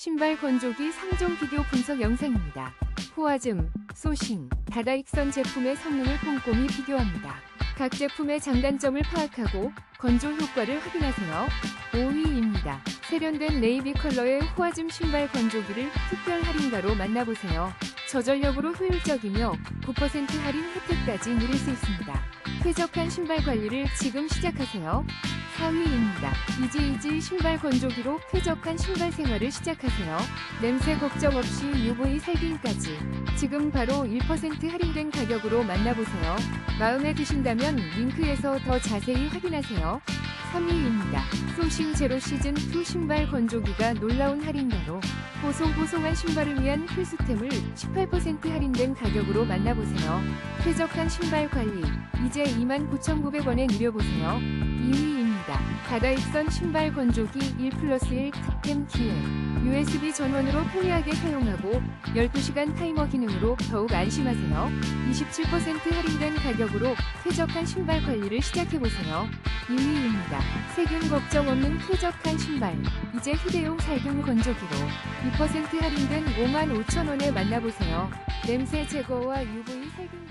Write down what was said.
신발 건조기 상종 비교 분석 영상입니다. 호화즘, 소싱, 다다익선 제품의 성능을 꼼꼼히 비교합니다. 각 제품의 장단점을 파악하고 건조 효과를 확인하세요. 5위입니다. 세련된 네이비 컬러의 호화즘 신발 건조기를 특별 할인가로 만나보세요. 저전력으로 효율적이며 9% 할인 혜택까지 누릴 수 있습니다. 쾌적한 신발 관리를 지금 시작하세요. 4위입니다. 이지이지 신발 건조기로 쾌적한 신발 생활을 시작하세요. 냄새 걱정 없이 UV 살균까지 지금 바로 1% 할인된 가격으로 만나보세요. 마음에 드신다면 링크에서 더 자세히 확인하세요. 3위입니다. 소싱 제로 시즌 2 신발 건조기가 놀라운 할인가로 보송보송한 신발을 위한 필수템을 18% 할인된 가격으로 만나보세요. 쾌적한 신발 관리 이제 29,900원에 누려보세요. 2위 입니다. 다다익선 신발 건조기 1 플러스 1 특템 기획 USB 전원으로 편리하게 사용하고 12시간 타이머 기능으로 더욱 안심하세요. 27% 할인된 가격으로 쾌적한 신발 관리를 시작해보세요. 2위입니다. 세균 걱정 없는 쾌적한 신발. 이제 휴대용 살균 건조기로 2% 할인된 55,000원에 만나보세요. 냄새 제거와 UV 살균